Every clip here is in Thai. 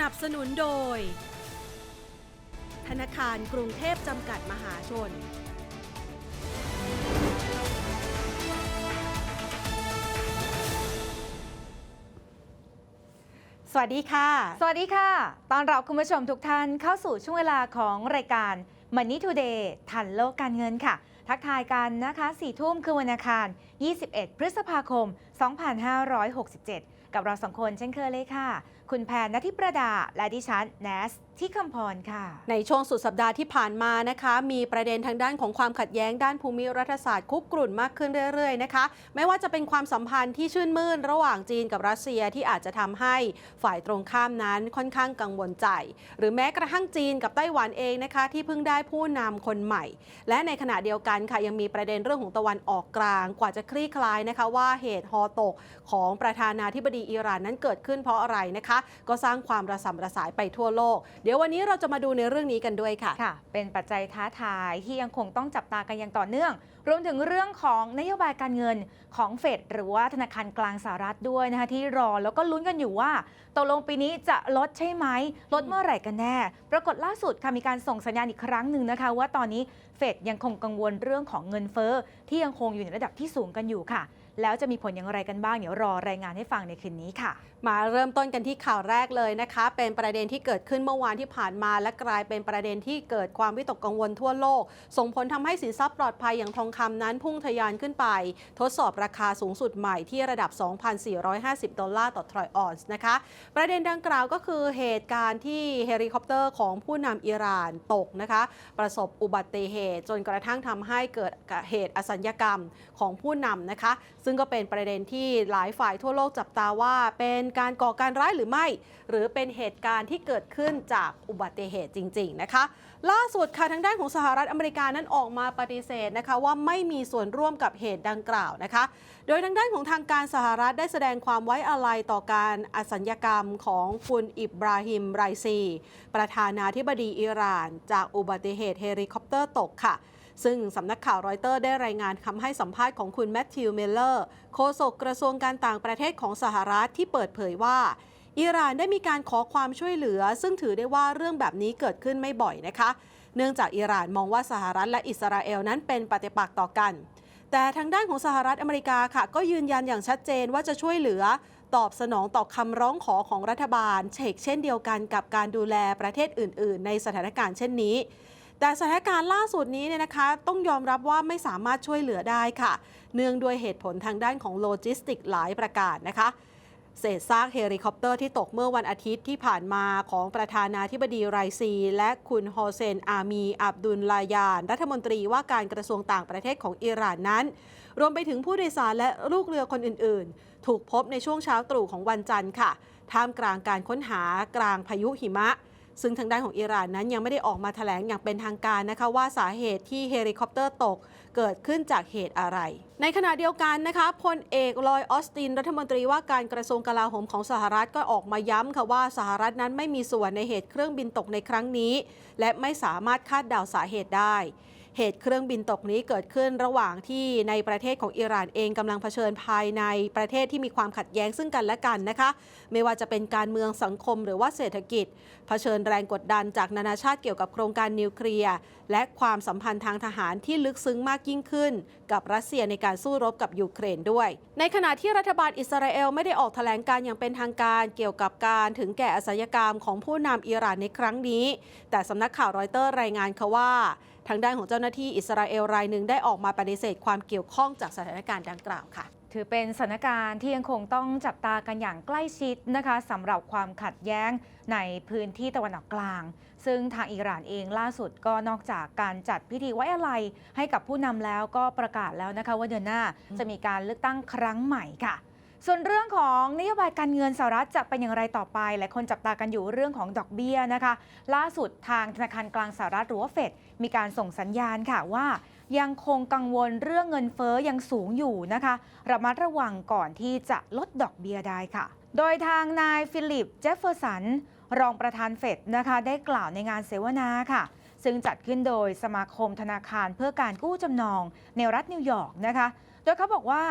สนับสนุนโดย ธนาคารกรุงเทพจำกัดมหาชน สวัสดีค่ะ สวัสดีค่ะ ตอนรับคุณผู้ชมทุกท่านเข้าสู่ช่วงเวลาของรายการ Money Today ทันโลกการเงินค่ะ ทักทายกันนะคะ4ทุ่มคือวันอังคาร 21 พฤษภาคม 2567 กับเราสองคนเช่นเคยเลยค่ะ คุณแพนนทิประดา และดิฉันแนสที่คำพรค่ะ ในช่วงสุดสัปดาห์ที่ผ่านมานะคะ มีประเด็นทางด้านของความขัดแย้งด้านภูมิรัฐศาสตร์คุกกรุ่นมากขึ้นเรื่อยๆนะคะ ไม่ว่าจะเป็นความสัมพันธ์ที่ชื่นมื่นระหว่างจีนกับรัสเซียที่อาจจะทำให้ฝ่ายตรงข้ามนั้นค่อนข้างกังวลใจ หรือแม้กระทั่งจีนกับไต้หวันเองนะคะ ที่เพิ่งได้ผู้นำคนใหม่ และในขณะเดียวกันค่ะยังมีประเด็นเรื่องของตะวันออกกลาง กว่าจะคลี่คลายนะคะว่าเหตุฮอตกของประธานาธิบดีีอิหร่านนั้นเกิดขึ้นเพราะอะไรนะคะ ก็สร้างความระสำระสายไปทั่วโลก เดี๋ยววันนี้เราจะมาดูในเรื่องนี้กันด้วยค่ะค่ะ เป็นปัจจัยท้าทายที่ยังคงต้องจับตากันอย่างต่อเนื่อง รวมถึงเรื่องของนโยบายการเงินของเฟดหรือว่าธนาคารกลางสหรัฐด้วยนะคะที่รอแล้วก็ลุ้นกันอยู่ว่าตกลงปีนี้จะลดใช่ไหมลดเมื่อไหร่กันแน่ ปรากฏล่าสุดค่ะมีการส่งสัญญาณอีกครั้งหนึ่งนะคะ ว่าตอนนี้เฟดยังคงกังวลเรื่องของเงินเฟ้อที่ยังคงอยู่ในระดับที่สูงกันอยู่ค่ะ แล้วจะมีผลอย่างไรกันบ้างเดี๋ยวรอรายงานให้ฟังในคืนนี้ค่ะ มาเริ่มต้นกันที่ข่าวแรกเลยนะคะ เป็นประเด็นที่เกิดขึ้นเมื่อวานที่ผ่านมา และกลายเป็นประเด็นที่เกิดความวิตกกังวลทั่วโลก ส่งผลทำให้สินทรัพย์ปลอดภัยอย่างทองคำนั้นพุ่งทะยานขึ้นไป ทดสอบราคาสูงสุดใหม่ที่ระดับ 2,450 ดอลลาร์ต่อทรอยออนซ์นะคะ ประเด็นดังกล่าวก็คือเหตุการณ์ที่เฮลิคอปเตอร์ของผู้นำอิหร่านตกนะคะ ประสบอุบัติเหตุ จนกระทั่งทำให้เกิดเหตุอสัญญกรรมของผู้นำนะคะซึ่งก็เป็นประเด็นที่หลายฝ่ายทั่วโลกจับตาว่า เป็นการก่อการร้ายหรือไม่ หรือเป็นเหตุการณ์ที่เกิดขึ้นจากอุบัติเหตุจริง ๆ นะคะ ล่าสุดค่ะทางด้านของสหรัฐอเมริกานั้นออกมาปฏิเสธนะคะว่าไม่มีส่วนร่วมกับเหตุดังกล่าวนะคะ โดยทางด้านของทางการสหรัฐได้แสดงความไว้อาลัยต่อการอสัญญกรรมของคุณอิบราฮิมไรซี ประธานาธิบดีอิหร่าน จากอุบัติเหตุเฮลิคอปเตอร์ตกค่ะ ซึ่งสำนักข่าวรอยเตอร์ได้รายงานคำให้สัมภาษณ์ของคุณแมทธิวเมลเลอร์โฆษกกระทรวงการต่างประเทศของสหรัฐที่เปิดเผยว่าอิหร่านได้มีการขอความช่วยเหลือ ซึ่งถือได้ว่าเรื่องแบบนี้เกิดขึ้นไม่บ่อยนะคะ เนื่องจากอิหร่านมองว่าสหรัฐและอิสราเอลนั้นเป็นปฏิปักษ์ต่อกัน แต่ทางด้านของสหรัฐอเมริกาค่ะ ก็ยืนยันอย่างชัดเจนว่าจะช่วยเหลือ ตอบสนองต่อคำร้องขอของรัฐบาลเชกเช่นเดียวกันกับการดูแลประเทศอื่น ๆ ในสถานการณ์เช่นนี้ แต่สถานการณ์ล่าสุดนี้เนี่ยนะคะ ต้องยอมรับว่าไม่สามารถช่วยเหลือได้ค่ะ เนื่องด้วยเหตุผลทางด้านของโลจิสติกหลายประการนะคะเศษซากเฮลิคอปเตอร์ที่ตกเมื่อวันอาทิตย์ที่ผ่านมาของประธานาธิบดีไรซี และคุณโฮเซน อามี อับดุลลายาน รัฐมนตรีว่าการกระทรวงต่างประเทศของอิหร่านนั้น รวมไปถึงผู้โดยสารและลูกเรือคนอื่นๆ ถูกพบในช่วงเช้าตรู่ของวันจันทร์ค่ะ ท่ามกลางการค้นหากลางพายุหิมะ ซึ่งทางด้านของอิหร่านนั้นยังไม่ได้ออกมาแถลงอย่างเป็นทางการนะคะว่าสาเหตุที่เฮลิคอปเตอร์ตกเกิดขึ้นจากเหตุอะไร ในขณะเดียวกันนะคะพลเอกลอยออสตินรัฐมนตรีว่าการกระทรวงกลาโหมของสหรัฐก็ออกมาย้ำค่ะว่าสหรัฐนั้นไม่มีส่วนในเหตุเครื่องบินตกในครั้งนี้ และไม่สามารถคาดเดาสาเหตุได้ เหตุเครื่องบินตกนี้เกิดขึ้นระหว่างที่ในประเทศของอิหร่านเองกำลังเผชิญภายในประเทศที่มีความขัดแย้งซึ่งกันและกันนะคะ ไม่ว่าจะเป็นการเมืองสังคมหรือว่าเศรษฐกิจ เผชิญแรงกดดันจากนานาชาติเกี่ยวกับโครงการนิวเคลียร์และความสัมพันธ์ทางทหารที่ลึกซึ้งมากยิ่งขึ้น กับรัสเซียในการสู้รบกับยูเครนด้วย ในขณะที่รัฐบาลอิสราเอลไม่ได้ออกแถลงการอย่างเป็นทางการเกี่ยวกับการถึงแก่อสัญกรรมของผู้นำอิหร่านในครั้งนี้ แต่สำนักข่าวรอยเตอร์รายงานค่ะว่า ทางด้านของเจ้าหน้าที่อิสราเอลรายหนึ่งได้ออกมาปฏิเสธความเกี่ยวข้องจากสถานการณ์ดังกล่าวค่ะถือเป็นสถานการณ์ที่ยังคงต้องจับตากันอย่างใกล้ชิดนะคะสำหรับความขัดแย้งในพื้นที่ตะวันออกกลาง ซึ่งทางอิหร่านเองล่าสุดก็นอกจากการจัดพิธีไว้อาลัยให้กับผู้นำแล้วก็ประกาศแล้วนะคะว่าเดือนหน้าจะมีการเลือกตั้งครั้งใหม่ค่ะ ส่วนเรื่องของนโยบายการเงินสหรัฐจะเป็นอย่างไรต่อไปหลายคนจับตากันอยู่เรื่องของดอกเบี้ยนะคะ ล่าสุดทางธนาคารกลางสหรัฐหรือว่าเฟด มีการส่งสัญญาณค่ะว่า ยังคงกังวลเรื่องเงินเฟ้อยังสูงอยู่นะคะระมัดระวังก่อนที่จะลดดอกเบี้ยได้ค่ะ โดยทางนายฟิลิปเจฟเฟอร์สัน รองประธานเฟดนะคะ ได้กล่าวในงานเสวนาค่ะซึ่งจัดขึ้นโดยสมาคมธนาคารเพื่อการกู้จำนองในรัฐนิวยอร์กนะคะ โดยเขาบอกว่า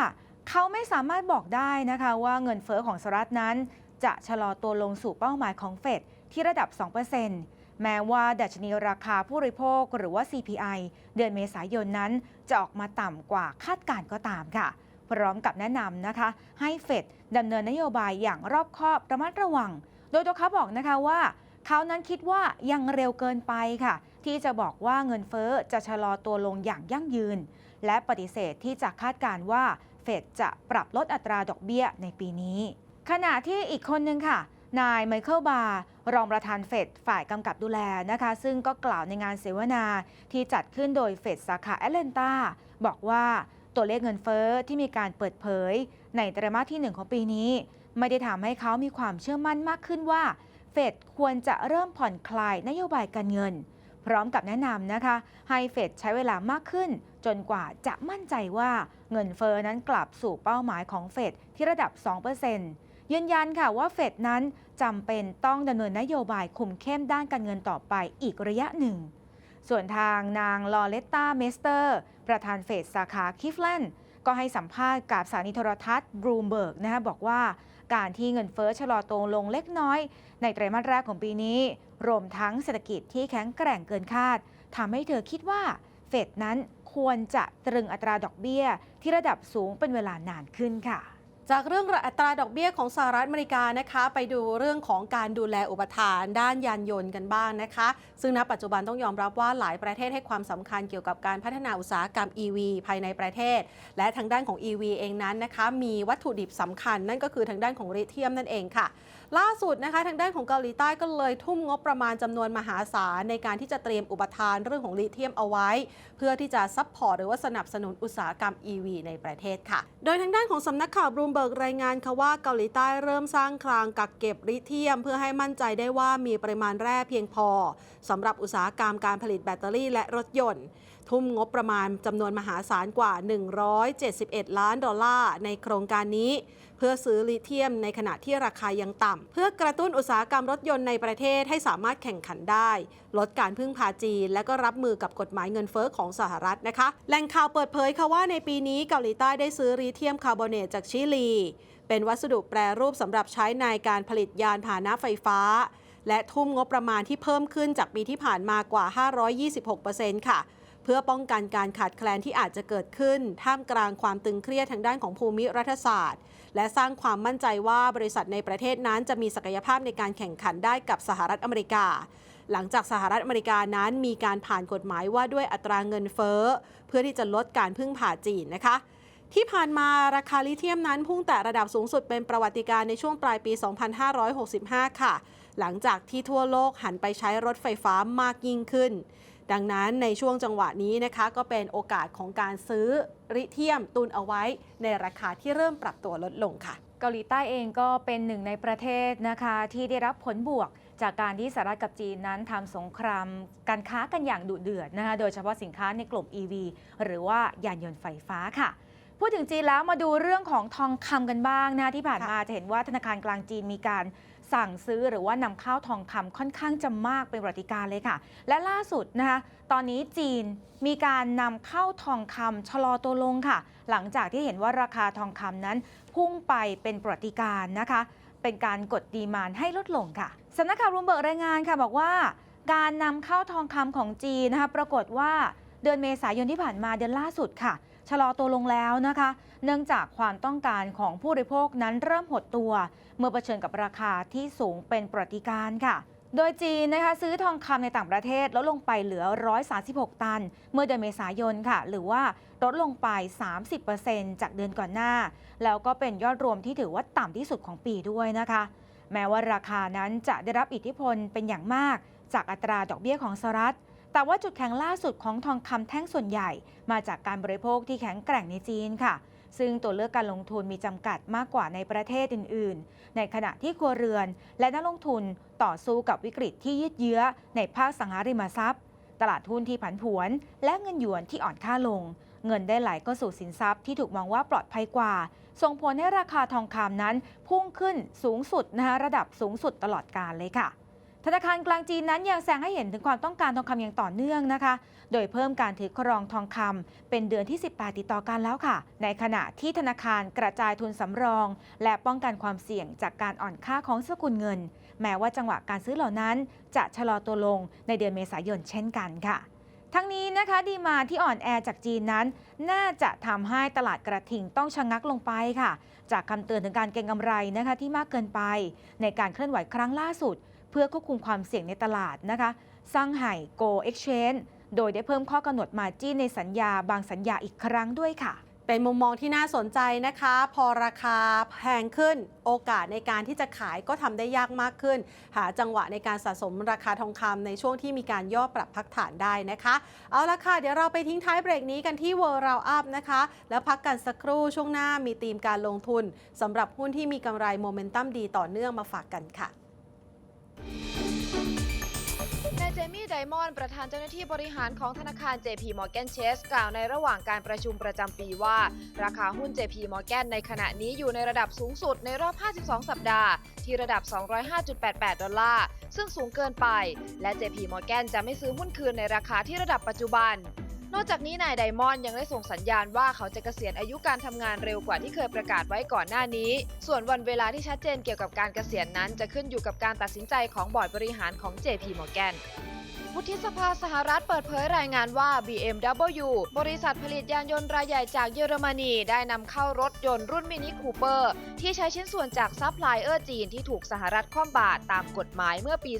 เขาไม่สามารถบอกได้นะคะว่าเงินเฟ้อของสหรัฐนั้น จะชะลอตัวลงสู่เป้าหมายของเฟดที่ระดับ 2% แม้ว่าดัชนีราคาผู้บริโภคหรือว่า CPI เดือนเมษายนนั้น จะออกมาต่ำกว่าคาดการก็ตามค่ะ พร้อมกับแนะนำนะคะ ให้เฟดดำเนินนโยบายอย่างรอบคอบระมัดระวัง โดยตัวเขาบอกนะคะว่าเขานั้นคิดว่ายังเร็วเกินไปค่ะ ที่จะบอกว่าเงินเฟ้อจะชะลอตัวลงอย่างยั่งยืน และปฏิเสธที่จะคาดการณ์ว่าเฟดจะปรับลดอัตราดอกเบี้ยในปีนี้ ขณะที่อีกคนนึงค่ะ นายไมเคิลบาร์รองประธานเฟดฝ่ายกำกับดูแลนะคะ ซึ่งก็กล่าวในงานเสวนาที่จัดขึ้นโดยเฟดสาขาแอตแลนตาบอกว่าตัวเลขเงินเฟ้อที่มีการเปิดเผย ในไตรมาสที่ 1 ของปีนี้ ไม่ได้ทำให้เขามีความเชื่อมั่นมากขึ้นว่า เฟดควรจะเริ่มผ่อนคลายนโยบายการเงิน พร้อมกับแนะนำนะคะ ให้เฟดใช้เวลามากขึ้น จนกว่าจะมั่นใจว่าเงินเฟอ้อนั้นกลับสู่เป้าหมายของเฟดที่ระดับ 2% ยืนยันค่ะว่าเฟดนั้นจำเป็นต้องดำเนินนโยบายคุมเข้มด้านการเงินต่อไปอีกระยะหนึ่ง ส่วนทางนางลอเลตตาเมสเตอร์ ประธานเฟดสาขาคิฟแลนด์ก็ให้สัมภาษณ์กับสถานีโทรทัศน์บรูมเบิร์กนะคะบอกว่าการที่เงินเฟ้อชะลอตัวลงเล็กน้อย ในไตรมาสแรกของปีนี้ รวมทั้งเศรษฐกิจที่แข็งแกร่งเกินคาดทำให้เธอคิดว่าเฟดนั้นควรจะตรึงอัตราดอกเบี้ยที่ระดับสูงเป็นเวลานานขึ้นค่ะ จากเรื่องอัตราดอกเบี้ยของสหรัฐอเมริกานะคะไปดูเรื่องของการดูแลอุปทานด้านยานยนต์กันบ้างนะคะ ซึ่งณปัจจุบันต้องยอมรับว่าหลายประเทศให้ความสำคัญเกี่ยวกับการพัฒนาอุตสาหกรรม EV ภายในประเทศ และทางด้านของ EV เองนั้นนะคะมีวัตถุดิบสำคัญ นั่นก็คือทางด้านของลิเธียมนั่นเองค่ะ ล่าสุดนะคะทางด้านของเกาหลีใต้ก็เลยทุ่มงบประมาณจำนวนมหาศาลในการที่จะเตรียมอุปทานเรื่องของลิเธียมเอาไว้ เพื่อที่จะซัพพอร์ตหรือว่าสนับสนุนอุตสาหกรรม EV ในประเทศค่ะ โดยทางด้านของสำนักข่าวบลูมเบิร์กรายงานค่ะว่าเกาหลีใต้เริ่มสร้างคลังกักเก็บลิเทียม เพื่อให้มั่นใจได้ว่ามีปริมาณแร่เพียงพอสำหรับอุตสาหกรรมการผลิตแบตเตอรี่และรถยนต์ ทุ่มงบประมาณจำนวนมหาศาลกว่า 171 ล้านดอลลาร์ในโครงการนี้ เพื่อซื้อลิเธียมในขณะที่ราคายังต่ำ เพื่อกระตุ้นอุตสาหกรรมรถยนต์ในประเทศให้สามารถแข่งขันได้ ลดการพึ่งพาจีน และก็รับมือกับกฎหมายเงินเฟ้อของสหรัฐนะคะแหล่งข่าวเปิดเผยค่ะว่าในปีนี้เกาหลีใต้ได้ซื้อลิเธียมคาร์บอเนตจากชิลี เป็นวัสดุแปรรูปสำหรับใช้ในการผลิตยานพาหนะไฟฟ้าและทุ่มงบประมาณที่เพิ่มขึ้นจากปีที่ผ่านมากว่า 526%ค่ะ พื่อป้องกันการขาดแคลนที่อาจจะเกิดขึ้น ท่ามกลางความตึงเครียดทางด้านของภูมิรัฐศาสตร์ และสร้างความมั่นใจว่าบริษัทในประเทศนั้นจะมีศักยภาพในการแข่งขันได้กับสหรัฐอเมริกา หลังจากสหรัฐอเมริกานั้นมีการผ่านกฎหมายว่าด้วยอัตราเงินเฟ้อ เพื่อที่จะลดการพึ่งพาจีนนะคะที่ผ่านมาราคาลิเธียมนั้นพุ่งแต่ระดับสูงสุดเป็นประวัติการณ์ในช่วงปลายปี 2565 ค่ะ หลังจากที่ทั่วโลกหันไปใช้รถไฟฟ้ามากยิ่งขึ้น ดังนั้นในช่วงจังหวะนี้นะคะ ก็เป็นโอกาสของการซื้อลิเธียมตุนเอาไว้ ในราคาที่เริ่มปรับตัวลดลงค่ะ เกาหลีใต้เองก็เป็นหนึ่งในประเทศนะคะ ที่ได้รับผลบวกจากการที่สหรัฐกับจีนนั้นทำสงครามการค้ากันอย่างดุเดือดนะคะ โดยเฉพาะสินค้าในกลุ่ม EV หรือว่ายานยนต์ไฟฟ้าค่ะ พูดถึงจีนแล้วมาดูเรื่องของทองคำกันบ้างนะที่ผ่านมาจะเห็นว่าธนาคารกลางจีนมีการ สั่งซื้อหรือว่านำเข้าทองคำค่อนข้างจะมากเป็นประวัติการเลยค่ะ และล่าสุดนะคะตอนนี้จีนมีการนำเข้าทองคำชะลอตัวลงค่ะ หลังจากที่เห็นว่าราคาทองคำนั้นพุ่งไปเป็นประวัติการนะคะ เป็นการกดดีมานให้ลดลงค่ะสำนักข่าวรูมเบิร์กรายงานค่ะบอกว่า การนำเข้าทองคำของจีนนะคะปรากฏว่าเดือนเมษายนที่ผ่านมาเดือนล่าสุดค่ะ ชะลอตัวลงแล้วนะคะ เนื่องจากความต้องการของผู้บริโภคนั้นเริ่มหดตัว เมื่อเผชิญกับราคาที่สูงเป็นประติการค่ะ โดยจีนนะคะซื้อทองคำในต่างประเทศลดลงไปเหลือ 136 ตัน เมื่อเดือนเมษายนค่ะ หรือว่าลดลงไป 30%จากเดือนก่อนหน้า แล้วก็เป็นยอดรวมที่ถือว่าต่ำที่สุดของปีด้วยนะคะ แม้ว่าราคานั้นจะได้รับอิทธิพลเป็นอย่างมาก จากอัตราดอกเบี้ยของสหรัฐ แต่ว่าจุดแข็งล่าสุดของทองคำแท่งส่วนใหญ่ มาจากการบริโภคที่แข็งแกร่งในจีนค่ะ ซึ่งตัวเลือกการลงทุนมีจำกัดมากกว่าในประเทศอื่น ๆ ในขณะที่ครัวเรือน และนักลงทุนต่อสู้กับวิกฤตที่ยืดเยื้อ ในภาคสังหาริมทรัพย์ ตลาดหุ้นที่ผันผวน และเงินหยวนที่อ่อนค่าลง เงินได้ไหลก็สู่สินทรัพย์ที่ถูกมองว่าปลอดภัยกว่า ส่งผลให้ราคาทองคำนั้นพุ่งขึ้นสูงสุดนะคะระดับสูงสุดตลอดกาลเลยค่ะ ธนาคารกลางจีนนั้นยังแสดงให้เห็นถึงความต้องการทองคำอย่างต่อเนื่องนะคะ โดยเพิ่มการถือครองทองคำเป็นเดือนที่ 18 ติดต่อกันแล้วค่ะ ในขณะที่ธนาคารกระจายทุนสำรอง และป้องกันความเสี่ยงจากการอ่อนค่าของสกุลเงิน แม้ว่าจังหวะการซื้อเหล่านั้น จะชะลอตัวลงในเดือนเมษายนเช่นกันค่ะทั้งนี้นะคะดีมาที่อ่อนแอจากจีนนั้น น่าจะทำให้ตลาดกระทิงต้องชะงักลงไปค่ะ จากคำเตือนถึงการเก็งกำไรนะคะที่มากเกินไป ในการเคลื่อนไหวครั้งล่าสุด เพื่อควบคุมความเสี่ยงในตลาดนะคะซังไห่โกเอ็กชแนโดยได้เพิ่มข้อกำหนดมาจี้ในสัญญาบางสัญญาอีกครั้งด้วยค่ะ เป็นมุมมองที่น่าสนใจนะคะ พอราคาแพงขึ้นโอกาสในการที่จะขายก็ทำได้ยากมากขึ้น หาจังหวะในการสะสมราคาทองคำในช่วงที่มีการย่อปรับพักฐานได้นะคะ เอาละค่ะ เดี๋ยวเราไปทิ้งท้ายเบรกนี้กันที่ World Round Up นะคะ แล้วพักกันสักครู่ช่วงหน้ามีธีมการลงทุนสำหรับหุ้นที่มีกำไรโมเมนตัมดีต่อเนื่องมาฝากกันค่ะ นายเจมี่ไดมอนด์ประธานเจ้าหน้าที่บริหารของธนาคาร JP Morgan Chase กล่าวในระหว่างการประชุมประจำปีว่า ราคาหุ้น JP Morgan ในขณะนี้อยู่ในระดับสูงสุดในรอบ 52 สัปดาห์ ที่ระดับ 205.88 ดอลลาร์ ซึ่งสูงเกินไป และ JP Morgan จะไม่ซื้อหุ้นคืนในราคาที่ระดับปัจจุบัน นอกจากนี้นายไดมอนด์ยังได้ส่งสัญญาณว่าเขาจะเกษียณอายุการทำงานเร็วกว่าที่เคยประกาศไว้ก่อนหน้านี้ ส่วนวันเวลาที่ชัดเจนเกี่ยวกับการเกษียณนั้น จะขึ้นอยู่กับการตัดสินใจของบอร์ดบริหารของ JP Morgan วุฒิสภาสหรัฐเปิดเผยรายงานว่า BMW บริษัทผลิตยานยนต์รายใหญ่จากเยอรมนี ได้นำเข้ารถยนต์รุ่นมินิคูเปอร์ ที่ใช้ชิ้นส่วนจากซัพพลายเออร์จีนที่ถูกสหรัฐคว่ำบาตรตามกฎหมายเมื่อปี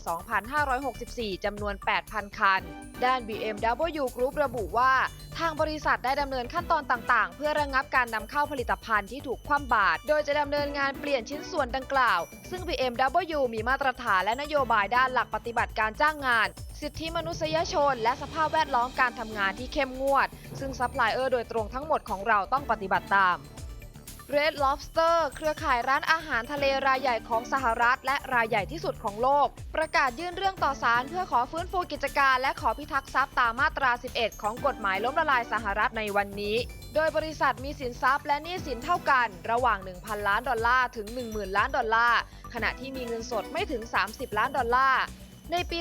2564 จำนวน 8,000 คัน ด้าน BMW Group ระบุว่าทางบริษัทได้ดำเนินขั้นตอนต่างๆ เพื่อระงับการนำเข้าผลิตภัณฑ์ที่ถูกคว่ำบาตร โดยจะดำเนินงานเปลี่ยนชิ้นส่วนดังกล่าว ซึ่ง BMW มีมาตรฐานและนโยบายด้านหลักปฏิบัติการจ้างงานสิทธิมนุษยชน และสภาพแวดล้อมการทำงานที่เข้มงวด ซึ่งซัพพลายเออร์โดยตรงทั้งหมดของเราต้องปฏิบัติตาม Red Lobster เครือข่ายร้านอาหารทะเลรายใหญ่ของสหรัฐ และรายใหญ่ที่สุดของโลก ประกาศยื่นเรื่องต่อศาลเพื่อขอฟื้นฟูกิจการ และขอพิทักษ์ทรัพย์ตามมาตรา 11 ของกฎหมายล้มละลายสหรัฐในวันนี้ โดยบริษัทมีสินทรัพย์และหนี้สินเท่ากัน ระหว่าง 1,000 ล้านดอลลาร์ถึง 10,000 ล้านดอลลาร์ขณะที่มีเงินสดไม่ถึง 30 ล้านดอลลาร์ ในปี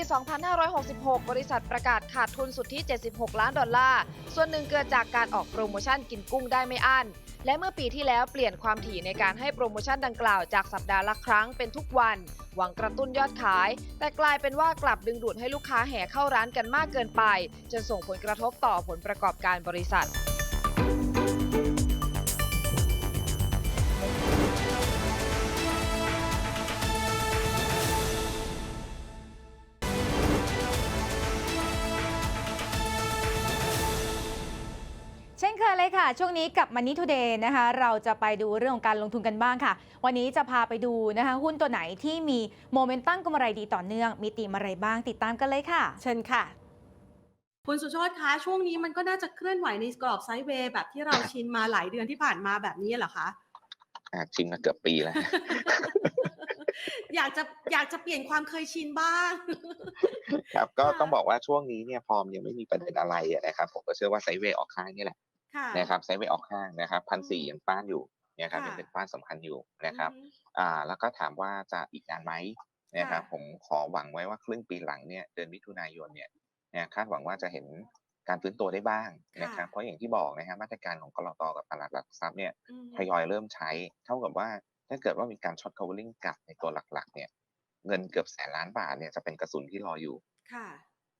2566 บริษัทประกาศขาดทุนสุทธิ 76 ล้านดอลลาร์ ส่วนหนึ่งเกิดจากการออกโปรโมชั่นกินกุ้งได้ไม่อั้น และเมื่อปีที่แล้วเปลี่ยนความถี่ในการให้โปรโมชั่นดังกล่าวจากสัปดาห์ละครั้งเป็นทุกวัน หวังกระตุ้นยอดขาย แต่กลายเป็นว่ากลับดึงดูดให้ลูกค้าแห่เข้าร้านกันมากเกินไป จนส่งผลกระทบต่อผลประกอบการบริษัท คยเลยค่ะ ช่วงนี้กับ Money Today นะคะ เราจะไปดูเรื่องของการลงทุนกันบ้างค่ะ วันนี้จะพาไปดูนะคะ หุ้นตัวไหนที่มีโมเมนตัมกำไรดีต่อเนื่อง มีตีมอะไรบ้างติดตามกันเลยค่ะ เชิญค่ะ คุณสุโชตคะช่วงนี้มันก็น่าจะเคลื่อนไหวในกรอบไซด์เวย์แบบที่เราชินมาหลายเดือนที่ผ่านมาแบบนี้เหรอคะอะชินมาเกือบปีแล้ว อยากจะอยากจะเปลี่ยนความเคยชินบ้าง ครับก็ค่ะต้องบอกว่าช่วงนี้เนี่ยพอมยังไม่มีประเด็นอะไรอะนะครับ ผมก็เชื่อว่าไซด์เวย์ออกข้างนี่แหละค่ะ นะครับไซด์เวย์ออกข้างนะครับพันสี่ยังป้านอยู่นะครับค่ะยังเป็นป้านสำคัญอยู่นะครับอืมอ่าแล้วก็ถามว่าจะอีกนานไหมนะครับค่ะผมขอหวังไว้ว่าครึ่งปีหลังเนี่ยเดือนมิถุนายนเนี่ยนะคาดหวังว่าจะเห็นการฟื้นตัวได้บ้างนะครับเพราะอย่างที่บอกนะฮะมาตรการของกรตกับตลาดหลักทรัพย์เนี่ยอืมทยอยเริ่มใช้ เท่ากับว่าถ้าเกิดว่ามีการช็อต covering กลับในตัวหลักๆ เนี่ย เงินเกือบแสนล้านบาทเนี่ยจะเป็นกระสุนที่รออยู่ค่ะ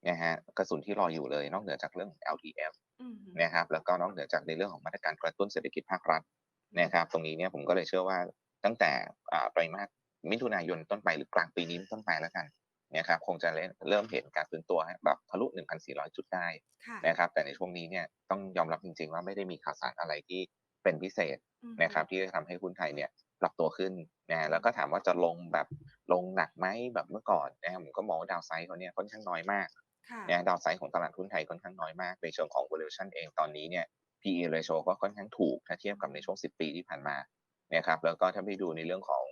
นะฮะกระสุนที่รออยู่เลยนอกเหนือจากเรื่องของ LTF อืมนะครับแล้วก็นอกเหนือจากในเรื่องของมาตรการกระตุ้นเศรษฐกิจภาครัฐนะครับ ตรงนี้เนี่ยผมก็เลยเชื่อว่าตั้งแต่อ่าไตรมาสมิถุนายนต้นไปหรือกลางปีนี้ต้นไปแล้วกันนะครับคงจะเริ่มเห็นการฟื้นตัวแบบทะลุ 1,400 จุดได้ค่ะนะครับแต่ในช่วงนี้เนี่ยต้องยอมรับจริง ๆ ว่าไม่ได้มีข่าวสารอะไรที่เป็นพิเศษอืมนะครับที่จะทำให้หุ้นไทยเนี่ยปรับตัวขึ้นนะแล้วก็ถามว่าจะลงแบบลงหนักไหมแบบเมื่อก่อนนะครับผมก็มองว่าดาวไซด์เขาเนี่ยค่อนข้างน้อยมากค่ะ นะดาวไซด์ของตลาดหุ้นไทยค่อนข้างน้อยมาก ในเชิงของ valuation เองตอนนี้เนี่ย PE ratio ก็ค่อนข้างถูกถ้าเทียบกับในช่วง 10 ปีที่ผ่านมานะครับแล้วก็ถ้าไปดูในเรื่องของ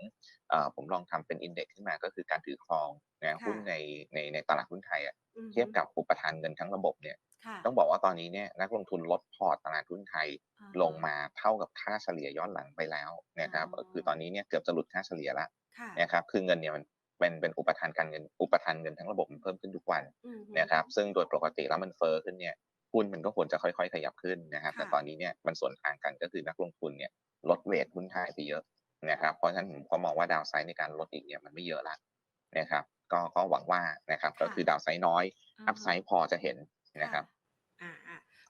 เอ่อผมลองทำเป็นอินเด็กขึ้นมาก็คือการถือครองนะหุ้นในในในตลาดหุ้นไทยอะอืมเทียบกับอุปทานเงินทั้งระบบเนี่ยค่ะต้องบอกว่าตอนนี้เนี่ยนักลงทุนลดพอร์ตตลาดหุ้นไทยอ่ลงมาเท่ากับค่าเฉลี่ยย้อนหลังไปแล้วนะครับอ๋อก็คือตอนนี้เนี่ยเกือบจะหลุดค่าเฉลี่ยแล้วค่ะนะครับคือเงินเนี่ยมัน เป็นเป็นอุปทานการเงินอุปทานเงินทั้งระบบมันเพิ่มขึ้นทุกวันอืมนะครับซึ่งโดยปกติแล้วมันเฟ้อขึ้นเนี่ยหุ้นมันก็ควรจะค่อยๆขยับขึ้นนะครับค่ะแต่ตอนนี้เนี่ยมันส่วนทางกันก็คือนักลงทุนเนี่ยลดเวทหุ้นไทยไปเยอะนะครับเพราะฉะนั้นผมก็มองว่าดาวไซด์ในการลดอีกเนี่ยมันไม่เยอะละนะครับก็ก็หวังว่านะครับก็คือดาวไซด์น้อยอัพไซด์พอจะเห็นนะครับอ่าอ่า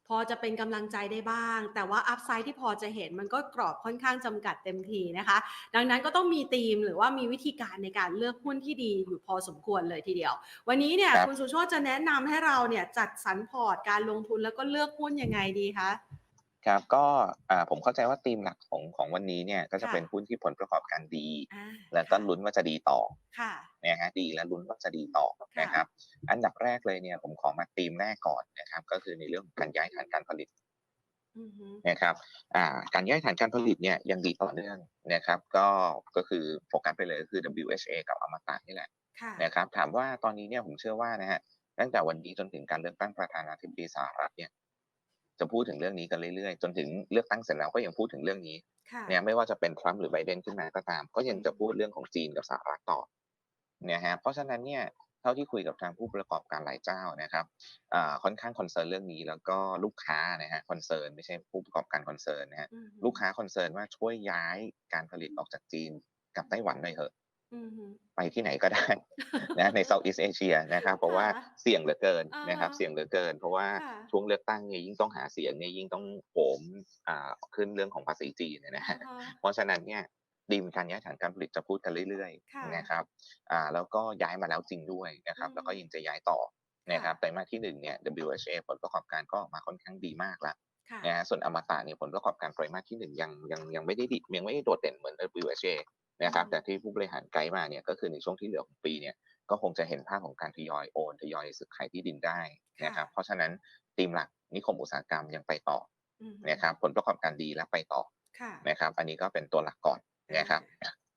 พอจะเป็นกำลังใจได้บ้าง แต่ว่าอัพไซด์ที่พอจะเห็นมันก็กรอบค่อนข้างจำกัดเต็มทีนะคะ ดังนั้นก็ต้องมีธีมหรือว่ามีวิธีการในการเลือกหุ้นที่ดีอยู่พอสมควรเลยทีเดียว วันนี้เนี่ยครับคุณสุโชตจะแนะนำให้เราเนี่ยจัดสรรพอร์ตการลงทุนแล้วก็เลือกหุ้นยังไงดีคะ ครับก็อ่าผมเข้าใจว่าธีมหลักของของวันนี้เนี่ยก็จะค่ะเป็นหุ้นที่ผลประกอบการดีอ่าแล้วก็ลุ้นว่าจะดีต่อค่ะนะฮะดีและลุ้นว่าจะดีต่อนะครับ อันดับแรกเลยเนี่ยผมขอมาธีมแรกก่อนนะครับ ก็คือในเรื่องของการย้ายฐานการผลิตอือฮึนะครับอ่าการย้ายฐานการผลิตเนี่ยยังดีต่อเนื่องนะครับ ก็ก็คือโฟกัสไปเลยก็คือ WHA กับอมตะนี่แหละค่ะนะครับ ถามว่าตอนนี้เนี่ยผมเชื่อว่านะฮะตั้งแต่วันนี้จนถึงการเลือกตั้งประธานาธิบดีสหรัฐเนี่ย จะพูดถึงเรื่องนี้กันเรื่อยๆ จนถึงเลือกตั้งเสร็จแล้วก็ยังพูดถึงเรื่องนี้ค่ะเนี่ยไม่ว่าจะเป็นทรัมป์หรือไบเดนขึ้นมาก็ตาม ก็ยังจะพูดเรื่องของจีนกับสหรัฐต่อเนี่ยฮะเพราะฉะนั้นเนี่ยเท่าที่คุยกับทางผู้ประกอบการหลายเจ้านะครับอ่าค่อนข้างคอนเซิร์นเรื่องนี้แล้วก็ลูกค้านะฮะคอนเซิร์นไม่ใช่ผู้ประกอบการคอนเซิร์นนะฮะอือฮึลูกค้าคอนเซิร์นว่าช่วยย้ายการผลิตออกจากจีนกับไต้หวันหน่อยเถอะอือฮึ ไปที่ไหนก็ได้นะใน Southeast Asia นะครับเพราะว่าค่ะเสี่ยงเหลือเกินอ่าฮะนะครับ เสี่ยงเหลือเกิน เพราะว่าค่ะช่วงเลือกตั้งเนี่ยยิ่งต้องหาเสียงเนี่ยยิ่งต้องโหมอ่าขึ้นเรื่องของภาษีจีนเนยนะฮะอ่าฮะเพราะฉะนั้นเนี่ยดีมการย้ายฐานการผลิตจะพูดกันเรื่อยค่ะๆนะครับอ่าแล้วก็ย้ายมาแล้วจริงด้วยนะครับอืมแล้วก็ยังจะย้ายต่อนะครับค่ะแต่มาสที่หนึ่งเนี่ย WHA ผลประกอบการก็ออกมาค่อนข้างดีมากละค่ะนะฮะส่วนอมตะเนี่ยผลประกอบการไตรมาสที่หนึ่งยังยังยังไม่ได้ดิยังไม่ได้โดดเด่นเหมือน WHA นะครับอืมแต่ที่ผู้บริหารไกด์มาเนี่ยก็คือในช่วงที่เหลือของปีเนี่ยก็คงจะเห็นภาพของการทยอยโอนทยอยซื้อขายที่ดินได้นะครับเพราะฉะนั้นธีมหลักนิคมอุตสาหกรรมยังไปต่ออือฮึนะครับผลประกอบการดีและไปต่อค่ะนะครับอันนี้ก็เป็นตัวหลักก่อนนะครับ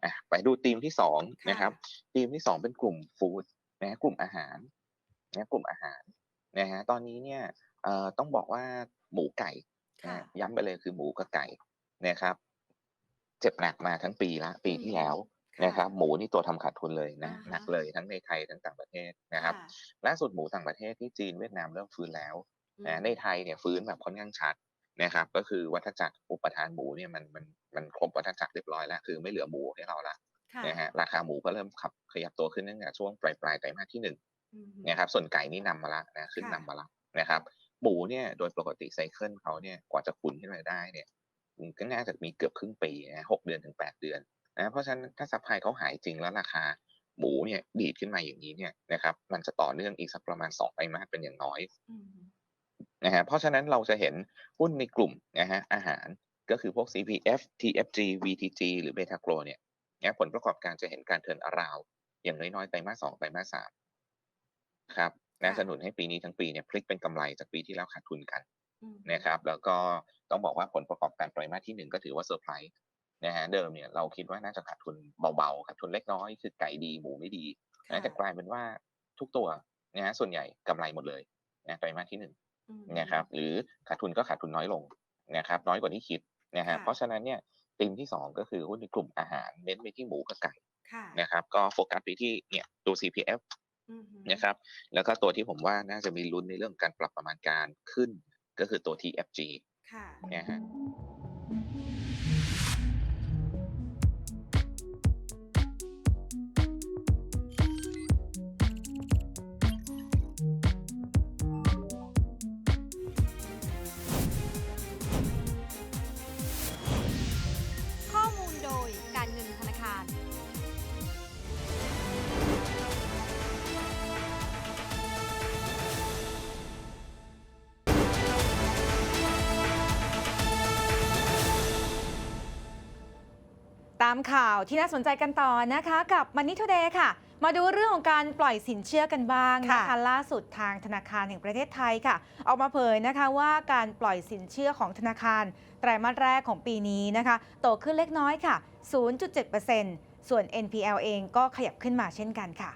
อะไปดูธีมที่สองค่ะนะครับธีมที่สองเป็นกลุ่มฟู้ดนะกลุ่มอาหารนะกลุ่มอาหารนะฮะตอนนี้เนี่ยเอ่อต้องบอกว่าหมูไก่ค่ะนะย้ำไปเลยคือหมูกับไก่นะครับ เจ็บหนักมาทั้งปีละปีที่แล้วค่ะนะครับ หมูนี่ตัวทำขาดทุนเลยนะอ่าฮะหนักเลยทั้งในไทยทั้งต่างประเทศนะครับค่ะล่าสุดหมูต่างประเทศที่จีนเวียดนามเริ่มฟื้นแล้วอืมนะในไทยเนี่ยฟื้นแบบค่อนข้างชัดนะครับ ก็คือวัฏจักรอุปทานหมูเนี่ยมันมันมันครบวัฏจักรเรียบร้อยแล้วคือไม่เหลือหมูให้เราละค่ะนะฮะราคาหมูก็เริ่มขับขยับตัวขึ้นตั้งแต่ช่วงปลายปลายๆไตรมาสที่หนึ่งอืมนะครับส่วนไก่นี่นำมาละนะขึ้นค่ะนำมาละนะครับหมูเนี่ยโดยปกติไซเคิลเขาเนี่ยกว่าจะขุนขึ้นมาได้เนี่ยมัน ก็น่าจะมีเกือบครึ่งปีนะหกเดือนถึงแปดเดือนนะเพราะฉะนั้นถ้าซัพพลายเขาหายจริงแล้วราคาหมูเนี่ยดีดขึ้นมาอย่างนี้เนี่ยนะครับมันจะต่อเนื่องอีกสักประมาณสองไตรมาสเป็นอย่างน้อยอืมนะฮะเพราะฉะนั้นเราจะเห็นหุ้นในกลุ่มนะฮะอาหารก็คือพวก CPF TFG VTG หรือ Beta Gro เนี่ยนะผลประกอบการจะเห็นการเทิร์นอาราว อย่างน้อยๆไตรมาสสองไตรมาสสามครับน่าจะหนุนให้ปีนี้ทั้งปีเนี่ยพลิกเป็นกำไรจากปีที่แล้วขาดทุนกันอืม นะครับแล้วก็ต้องบอกว่าผลประกอบการไตรมาสที่หนึ่งก็ถือว่าเซอร์ไพรส์นะฮะเดิมเนี่ยเราคิดว่าน่าจะขาดทุนเบาๆขาดทุนเล็กน้อยคือไก่ดีหมูไม่ดีนะแต่กลายเป็นว่าทุกตัวนะฮะส่วนใหญ่กำไรหมดเลยนะไตรมาสที่หนึ่งอืมนะครับหรือขาดทุนก็ขาดทุนน้อยลงนะครับน้อยกว่าที่คิดนะฮะค่ะเพราะฉะนั้นเนี่ยธีมที่สองก็คือหุ้นในกลุ่มอาหารเน้นไปที่หมูกับไก่ค่ะนะครับก็โฟกัสไปที่เนี่ยตัว CPF อืมนะครับแล้วก็ตัวที่ผมว่าน่าจะมีลุ้นในเรื่องการปรับประมาณการขึ้น ก็คือตัว TFG ค่ะเนี่ยฮะ ตามข่าวที่น่าสนใจกันต่อนะคะ กับ Money Today ค่ะ มาดูเรื่องของการปล่อยสินเชื่อกันบ้างนะคะค่ะล่าสุดทางธนาคารแห่งประเทศไทยค่ะ ออกมาเผยนะคะว่าการปล่อยสินเชื่อของธนาคาร ไตรมาสแรกของปีนี้นะคะ โตขึ้นเล็กน้อยค่ะ 0.7%ส่วน NPL เองก็ขยับขึ้นมาเช่นกันค่ะ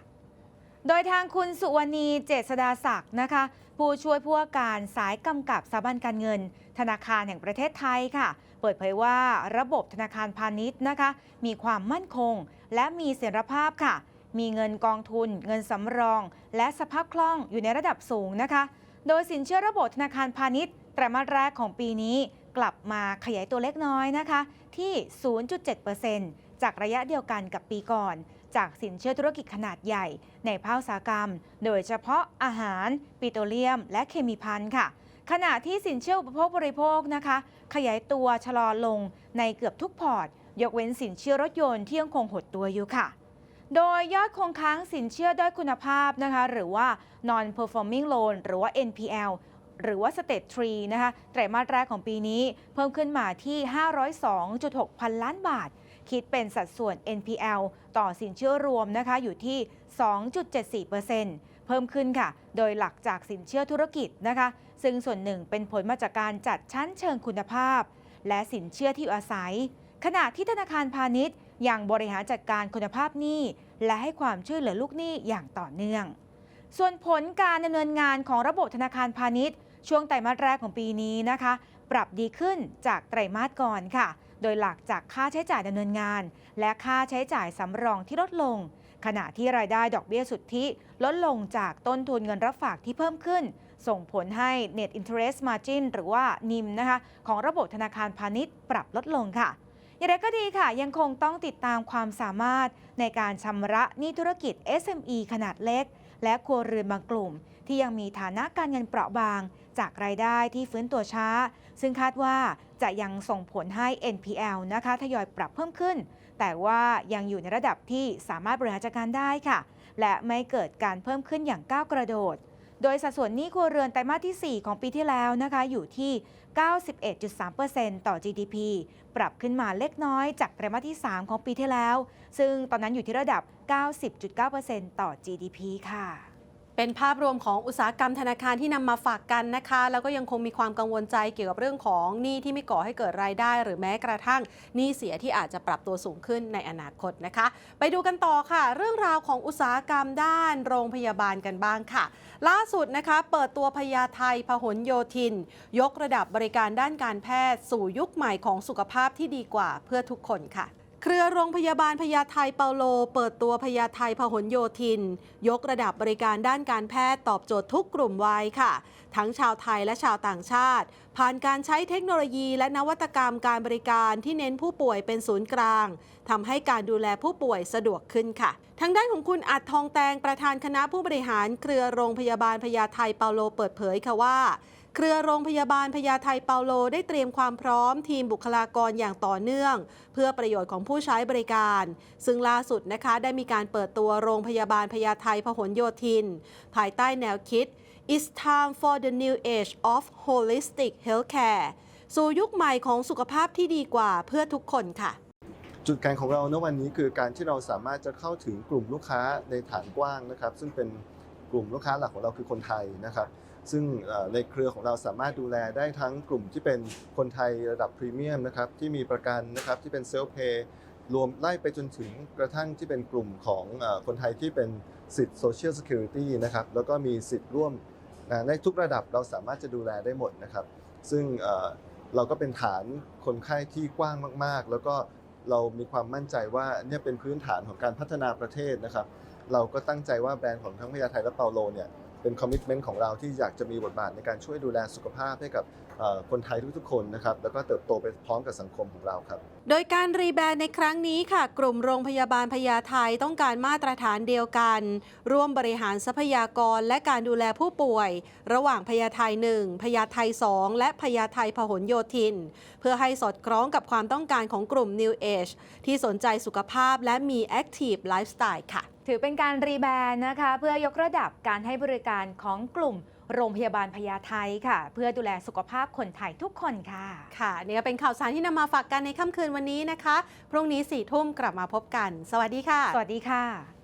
โดยทางคุณสุวรรณีเจษดาศักดิ์นะคะ ผู้ช่วยผู้ว่าการสายกำกับสถาบันการเงิน ธนาคารแห่งประเทศไทยค่ะ เปิดเผยว่าระบบธนาคารพาณิชย์นะคะ มีความมั่นคง และมีเสถียรภาพค่ะ มีเงินกองทุน เงินสำรอง และสภาพคล่องอยู่ในระดับสูงนะคะ โดยสินเชื่อระบบธนาคารพาณิชย์ไตรมาสแรกของปีนี้กลับมาขยายตัวเล็กน้อยนะคะ ที่ 0.7%จากระยะเดียวกันกับปีก่อน จากสินเชื่อธุรกิจขนาดใหญ่ ในภาคอุตสาหกรรม โดยเฉพาะอาหาร ปิโตรเลียม และเคมีภัณฑ์ค่ะ ขณะที่สินเชื่ออุปโภคบริโภคนะคะ ขยายตัวชะลอลงในเกือบทุกพอร์ต ยกเว้นสินเชื่อรถยนต์ที่ยังคงหดตัวอยู่ค่ะ โดยยอดคงค้างสินเชื่อด้อยคุณภาพนะคะ หรือว่า non performing loan หรือว่า NPL หรือว่า State 3นะคะไตรมาสแรกของปีนี้เพิ่มขึ้นมาที่ 502.6 พันล้านบาท คิดเป็นสัดส่วน NPL ต่อสินเชื่อรวมนะคะอยู่ที่ 2.74%เพิ่มขึ้นค่ะ โดยหลักจากสินเชื่อธุรกิจนะคะ ซึ่งส่วนหนึ่งเป็นผลมาจากการจัดชั้นเชิงคุณภาพ และสินเชื่อที่อยู่อาศัย ขณะที่ธนาคารพาณิชย์ยังบริหารจัดการคุณภาพหนี้และให้ความช่วยเหลือลูกหนี้อย่างต่อเนื่อง ส่วนผลการดำเนินงานของระบบธนาคารพาณิชย์ ช่วงไตรมาสแรกของปีนี้นะคะ ปรับดีขึ้นจากไตรมาสก่อนค่ะ โดยหลักจากค่าใช้จ่ายดำเนินงาน และค่าใช้จ่ายสำรองที่ลดลง ขณะที่รายได้ดอกเบี้ยสุทธิลดลงจากต้นทุนเงินรับฝากที่เพิ่มขึ้น ส่งผลให้ Net Interest Margin หรือว่า NIM นะคะของระบบธนาคารพาณิชย์ปรับลดลงค่ะอย่างไรก็ดีค่ะ ยังคงต้องติดตามความสามารถในการชำระหนี้ธุรกิจ SME ขนาดเล็ก และครัวเรือนบางกลุ่ม ที่ยังมีฐานะการเงินเปราะบาง จากรายได้ที่ฟื้นตัวช้า ซึ่งคาดว่าจะยังส่งผลให้ NPL นะคะทยอยปรับเพิ่มขึ้น แต่ว่ายังอยู่ในระดับที่สามารถบริหารจัดการได้ค่ะ และไม่เกิดการเพิ่มขึ้นอย่างก้าวกระโดด โดยสัดส่วนหนี้ครัวเรือนไตรมาสที่ 4 ของปีที่แล้วนะคะอยู่ที่ 91.3%ต่อ GDP ปรับขึ้นมาเล็กน้อยจากไตรมาสที่ 3 ของปีที่แล้ว ซึ่งตอนนั้นอยู่ที่ระดับ 90.9%ต่อ GDP ค่ะ เป็นภาพรวมของอุตสาหกรรมธนาคารที่นำมาฝากกันนะคะ แล้วก็ยังคงมีความกังวลใจเกี่ยวกับเรื่องของหนี้ที่ไม่ก่อให้เกิดรายได้ หรือแม้กระทั่งหนี้เสียที่อาจจะปรับตัวสูงขึ้นในอนาคตนะคะ ไปดูกันต่อค่ะ เรื่องราวของอุตสาหกรรมด้านโรงพยาบาลกันบ้างค่ะ ล่าสุดนะคะ เปิดตัวพญาไทยพหลโยธิน ยกระดับบริการด้านการแพทย์ สู่ยุคใหม่ของสุขภาพที่ดีกว่าเพื่อทุกคนค่ะ เครือโรงพยาบาลพญาไทเปาโล เปิดตัวพญาไทพหลโยธิน ยกระดับบริการด้านการแพทย์ตอบโจทย์ทุกกลุ่มวัยค่ะ ทั้งชาวไทยและชาวต่างชาติ ผ่านการใช้เทคโนโลยีและนวัตกรรมการบริการที่เน้นผู้ป่วยเป็นศูนย์กลางทำให้การดูแลผู้ป่วยสะดวกขึ้นค่ะ ทางด้านของคุณอัดทองแตงประธานคณะผู้บริหาร เครือโรงพยาบาลพญาไทเปาโลเปิดเผยค่ะว่า เครือโรงพยาบาลพญาไทเปาโลได้เตรียมความพร้อมทีมบุคลากรอย่างต่อเนื่อง เพื่อประโยชน์ของผู้ใช้บริการ ซึ่งล่าสุดนะคะได้มีการเปิดตัวโรงพยาบาลพญาไทพหลโยธิน ภายใต้แนวคิด It's time for the new age of holistic healthcare สู่ยุคใหม่ของสุขภาพที่ดีกว่าเพื่อทุกคนค่ะ จุดแข็งของเราณวันนี้คือการที่เราสามารถจะเข้าถึงกลุ่มลูกค้าในฐานกว้างนะครับ ซึ่งเป็นกลุ่มลูกค้าหลักของเราคือคนไทยนะครับ ซึ่งในเครือของเราสามารถดูแลได้ทั้งกลุ่มที่เป็นคนไทยระดับพรีเมียมนะครับที่มีประกันนะครับที่เป็นเซลฟ์เพย์รวมไล่ไปจนถึงกระทั่งที่เป็นกลุ่มของคนไทยที่เป็นสิทธิ์ Social Security นะครับแล้วก็มีสิทธิ์ร่วมในทุกระดับเราสามารถจะดูแลได้หมดนะครับ ซึ่งเราก็เป็นฐานคนไข้ที่กว้างมาก ๆ แล้วก็เรามีความมั่นใจว่าเนี่ยเป็นพื้นฐานของการพัฒนาประเทศนะครับ เราก็ตั้งใจว่าแบรนด์ของทั้งพญาไทและเปาโลเนี่ย เป็นคอมมิชเมนต์ของเราที่อยากจะมีบทบาทในการช่วยดูแลสุขภาพให้กับคนไทยทุกๆคนนะครับ แล้วก็เติบโตไปพร้อมกับสังคมของเราครับ โดยการรีแบรนด์ในครั้งนี้ค่ะ กลุ่มโรงพยาบาลพญาไทต้องการมาตรฐานเดียวกัน ร่วมบริหารทรัพยากรและการดูแลผู้ป่วย ระหว่างพญาไท1พญาไท2และพญาไทพหลโยธิน เพื่อให้สอดคล้องกับความต้องการของกลุ่ม New Age ที่สนใจสุขภาพและมี Active Lifestyle ค่ะ ถือเป็นการรีแบรนด์นะคะ เพื่อยกระดับการให้บริการของกลุ่มโรงพยาบาลพญาไทค่ะ เพื่อดูแลสุขภาพคนไทยทุกคนค่ะ ค่ะนี่ก็เป็นข่าวสารที่นำมาฝากกันในค่ำคืนวันนี้นะคะ พรุ่งนี้สี่ทุ่มกลับมาพบกัน สวัสดีค่ะ สวัสดีค่ะ